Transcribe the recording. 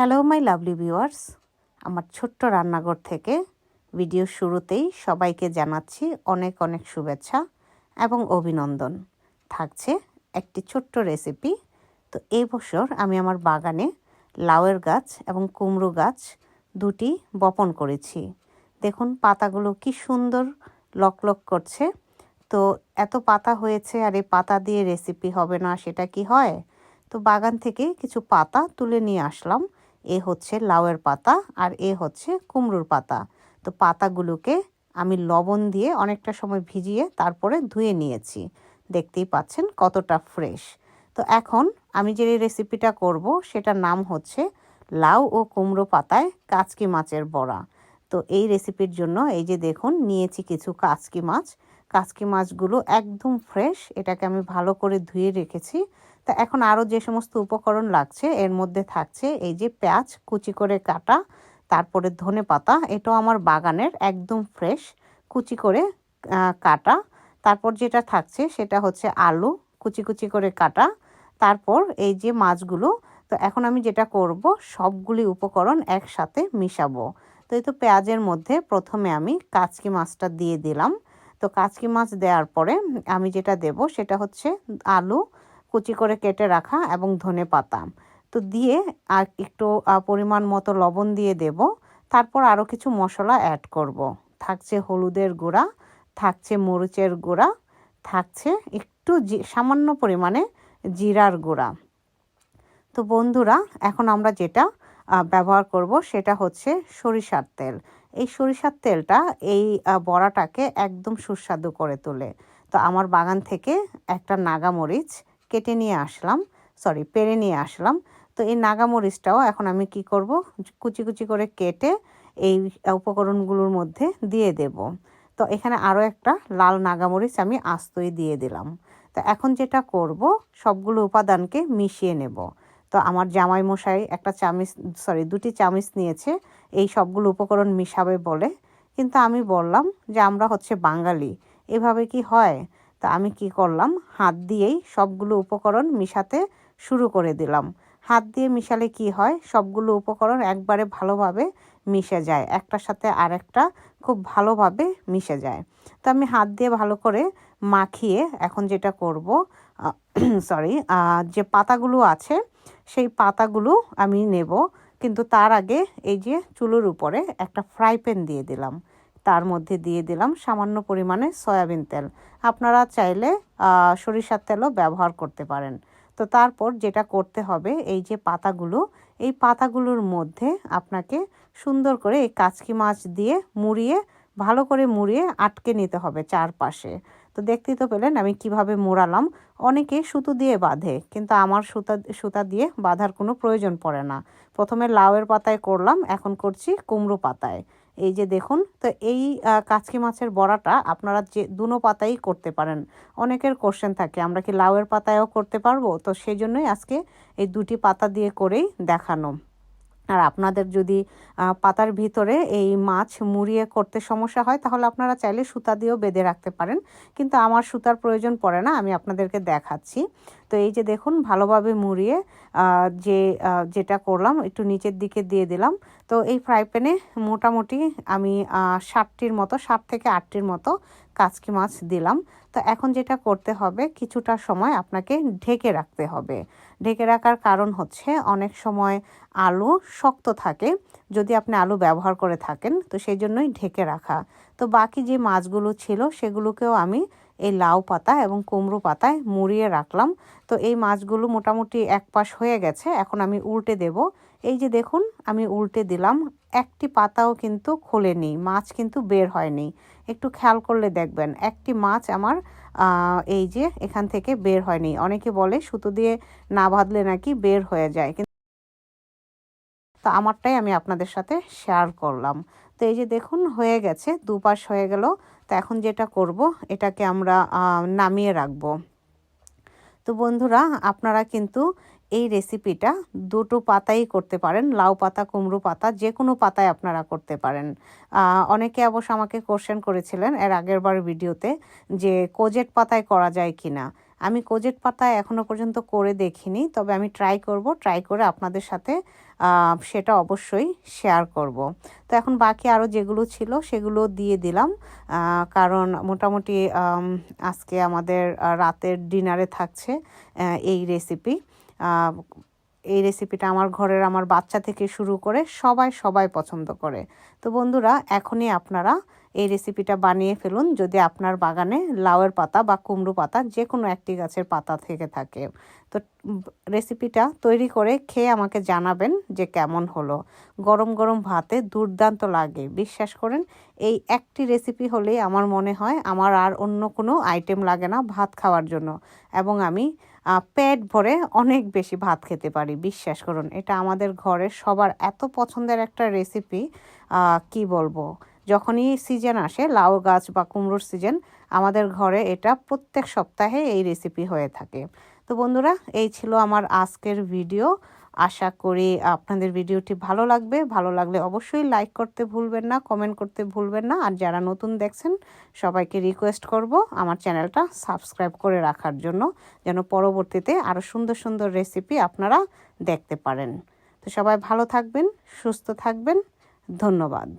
Hello my lovely viewers আমার ছোট্ট রান্নাঘর থেকে ভিডিও শুরুতেই সবাইকে জানাচ্ছি অনেক অনেক শুভেচ্ছা এবং অভিনন্দন। থাকছে একটি ছোট্ট রেসিপি তো এই বছর আমি আমার বাগানে লাউয়ের গাছ এবং কুমড়ো গাছ দুটি বপন করেছি। দেখুন, পাতাগুলো কি সুন্দর লকলক করছে। তো এত পাতা হয়েছে আর এই পাতা দিয়ে রেসিপি হবে না, সেটা কি হয়? তো বাগান থেকে কিছু পাতা তুলে নিয়ে আসলাম। এ হচ্ছে লাউয়ের পাতা আর এ হচ্ছে কুমড়োর পাতা। তো পাতাগুলোকে আমি লবণ দিয়ে অনেকটা সময় ভিজিয়ে তারপরে ধুয়ে নিয়েছি। দেখতেই পাচ্ছেন কতটা ফ্রেশ। তো এখন আমি যে রেসিপিটা করব সেটার নাম হচ্ছে লাউ ও কুমড়ো পাতায় কাচকি মাছের বড়া। তো এই রেসিপির জন্য এই যে দেখুন নিয়েছি কিছু কাচকি মাছ। কাচকি মাছগুলো একদম ফ্রেশ, এটাকে আমি ভালো করে ধুয়ে রেখেছি। তা এখন আরও যে সমস্ত উপকরণ লাগছে, এর মধ্যে থাকছে এই যে পেঁয়াজ, কুচি করে কাটা, তারপরে ধনে পাতা, এটাও আমার বাগানের একদম ফ্রেশ, কুচি করে কাটা। তারপর যেটা থাকছে সেটা হচ্ছে আলু, কুচি কুচি করে কাটা। তারপর এই যে মাছগুলো, তো এখন আমি যেটা করব, সবগুলি উপকরণ একসাথে মিশাবো। তো এই তো পেঁয়াজের মধ্যে প্রথমে আমি কাচকি মাছটা দিয়ে দিলাম। তো কাচকি মাছ দেওয়ার পরে আমি যেটা দেব সেটা হচ্ছে আলু কুচি করে কেটে রাখা এবং ধনে পাতা। তো দিয়ে আর একটু পরিমাণ মতো লবণ দিয়ে দেব। তারপর আরও কিছু মশলা অ্যাড করব। থাকছে হলুদের গুঁড়া, থাকছে মরিচের গুঁড়া, থাকছে একটু সামান্য পরিমাণে জিরার গুঁড়া। তো বন্ধুরা, এখন আমরা যেটা ব্যবহার করব সেটা হচ্ছে সরিষার তেল। এই সরিষার তেলটা এই বড়াটাকে একদম সুস্বাদু করে তোলে। তো আমার বাগান থেকে একটা নাগামরিচ কেটে নিয়ে আসলাম সরি পেরে নিয়ে আসলাম। তো এই নাগামরিচটাও এখন আমি কি করব? কুচি কুচি করে কেটে এই উপকরণগুলোর মধ্যে দিয়ে দেব। তো এখানে আরও একটা লাল নাগামরিচ আমি আস্তই দিয়ে দিলাম। তো এখন যেটা করব, সবগুলো উপাদানকে মিশিয়ে নেব। তো আমার জামাই মশাই একটা চামিচ সরি দুটি চামিচ নিয়েছে, এই সবগুলো উপকরণ মিশাবে বলে। কিন্তু আমি বললাম যে আমরা হচ্ছে বাঙালি, এভাবে কি হয়? তা আমি কি করলাম? হাত দিয়েই সবগুলো উপকরণ মিশাতে শুরু করে দিলাম। হাত দিয়ে মিশালে কি হয়? সবগুলো উপকরণ একবারে ভালোভাবে মিশে যায়। একটার সাথে আরেকটা খুব ভালোভাবে মিশে যায়। তো আমি হাত দিয়ে ভালো করে মাখিয়ে এখন যেটা করব সরি যে পাতাগুলো আছে, সেই পাতাগুলো আমি নেব। কিন্তু তার আগে এই যে চুলোর উপরে একটা ফ্রাই প্যান দিয়ে দিলাম। তার মধ্যে দিয়ে দিলাম সামান্য পরিমাণে সয়াবিন তেল। আপনারা চাইলে সরিষার তেলও ব্যবহার করতে পারেন। তো তারপর যেটা করতে হবে, এই যে পাতাগুলো, এই পাতাগুলোর মধ্যে আপনাকে সুন্দর করে এই কাচকি মাছ দিয়ে মুড়িয়ে, ভালো করে মুড়িয়ে আটকে নিতে হবে চারপাশে। তো দেখতেই তো পেলেন আমি কীভাবে মোড়ালাম। অনেকে সুতো দিয়ে বাঁধে, কিন্তু আমার সুতা সুতা দিয়ে বাঁধার কোনো প্রয়োজন পড়ে না। প্রথমে লাউয়ের পাতায় করলাম, এখন করছি কুমড়ো পাতায়। এই যে দেখুন, তো এই কাচকি মাছের বড়াটা আপনারা যে দুনো পাতাই করতে পারেন। অনেকের কোশ্চেন থাকে, আমরা কি লাউয়ের পাতায়ও করতে পারব? তো সেই জন্যই আজকে এই দুটি পাতা দিয়ে করেই দেখানো। আর আপনাদের যদি পাতার ভিতরে এই মাছ মুড়িয়ে করতে সমস্যা হয়, তাহলে আপনারা চাইলে সুতা দিয়েও বেঁধে রাখতে পারেন। কিন্তু আমার সুতার প্রয়োজন পড়ে না, আমি আপনাদেরকে দেখাচ্ছি। তো এই যে দেখুন, ভালোভাবে মুড়িয়ে যে যেটা করলাম, একটু নিচের দিকে দিয়ে দিলাম। তো এই ফ্রাই প্যানে মোটামুটি আমি ষাটটির মতো, ষাট থেকে আটটির মতো কাচকি মাছ দিলাম। তো এখন যেটা করতে হবে, কিছুটা সময় আপনাকে ঢেকে রাখতে হবে। ঢেকে রাখার কারণ হচ্ছে অনেক সময় আলু শক্ত থাকে, যদি আপনি আলু ব্যবহার করে থাকেন, তো সেই জন্যই ঢেকে রাখা। তো বাকি যে মাছগুলো ছিল, সেগুলোকেও আমি এই লাউ পাতা এবং কুমড়ো পাতায় মুড়িয়ে রাখলাম। তো এই মাছগুলো মোটামুটি এক পাশ হয়ে গেছে, এখন আমি উল্টে দেব। এই যে দেখুন, আমি উল্টে দিলাম। একটি পাতাও কিন্তু খোলেনি, মাছ কিন্তু বের হয়নি। একটু খেয়াল করলে দেখবেন, একটি মাছ আমার এই যে এখান থেকে বের হয়নি। অনেকে বলে সুতো দিয়ে না বাঁধলে নাকি বের হয়ে যায়। কিন্তু তো আমারটাই আমি আপনাদের সাথে শেয়ার করলাম। তো এই যে দেখুন, হয়ে গেছে, দুপাশ হয়ে গেল। তো এখন যেটা করব, এটাকে আমরা নামিয়ে রাখব। তো বন্ধুরা, আপনারা কিন্তু এই রেসিপিটা দুটো পাতাই করতে পারেন, লাউ পাতা, কুমড়ো পাতা যে কোনো পাতায় আপনারা করতে পারেন। অনেকে অবশ্য আমাকে কোশ্চেন করেছিলেন এর আগের বার ভিডিওতে যে কোজেট পাতায় করা যায় কি না আমি কোজেট পাতায় এখনও পর্যন্ত করে দেখিনি, তবে আমি ট্রাই করব ট্রাই করে আপনাদের সাথে সেটা অবশ্যই শেয়ার করব। তো এখন বাকি আরও যেগুলো ছিল সেগুলো দিয়ে দিলাম কারণ মোটামুটি আজকে আমাদের রাতের ডিনারে থাকছে এই রেসিপি এই রেসিপিটা আমার ঘরের আমার বাচ্চা থেকে শুরু করে সবাই সবাই পছন্দ করে। তো বন্ধুরা, এখনই আপনারা এই রেসিপিটা বানিয়ে ফেলুন। যদি আপনার বাগানে লাউয়ের পাতা বা কুমড়ো পাতা যে কোনো একটি গাছের পাতা থেকে থাকে। তো রেসিপিটা তৈরি করে খেয়ে আমাকে জানাবেন যে কেমন হলো। গরম গরম ভাতে দুর্দান্ত লাগে। বিশ্বাস করেন, এই একটি রেসিপি হলেই আমার মনে হয় আমার আর অন্য কোনো আইটেম লাগে না ভাত খাওয়ার জন্য। এবং আমি পেট ভরে অনেক বেশি ভাত খেতে পারি, বিশ্বাস করুন। এটা আমাদের ঘরের সবার এত পছন্দের একটা রেসিপি কি বলব? যখনই সিজন আসে, লাউ গাছ বা কুমড়োর সিজন আমাদের ঘরে এটা প্রত্যেক সপ্তাহে এই রেসিপি হয়ে থাকে। তো বন্ধুরা, এই ছিল আমার আজকের ভিডিও আশা করি আপনাদের ভিডিওটি ভালো লাগবে। ভালো লাগলে অবশ্যই লাইক করতে ভুলবেন না কমেন্ট করতে ভুলবেন না। আর যারা নতুন দেখছেন, সবাইকে রিকোয়েস্ট করব আমার চ্যানেলটা সাবস্ক্রাইব করে রাখার জন্য, যেন পরবর্তীতে আরও সুন্দর সুন্দর রেসিপি আপনারা দেখতে পারেন। তো সবাই ভালো থাকবেন, সুস্থ থাকবেন। ধন্যবাদ।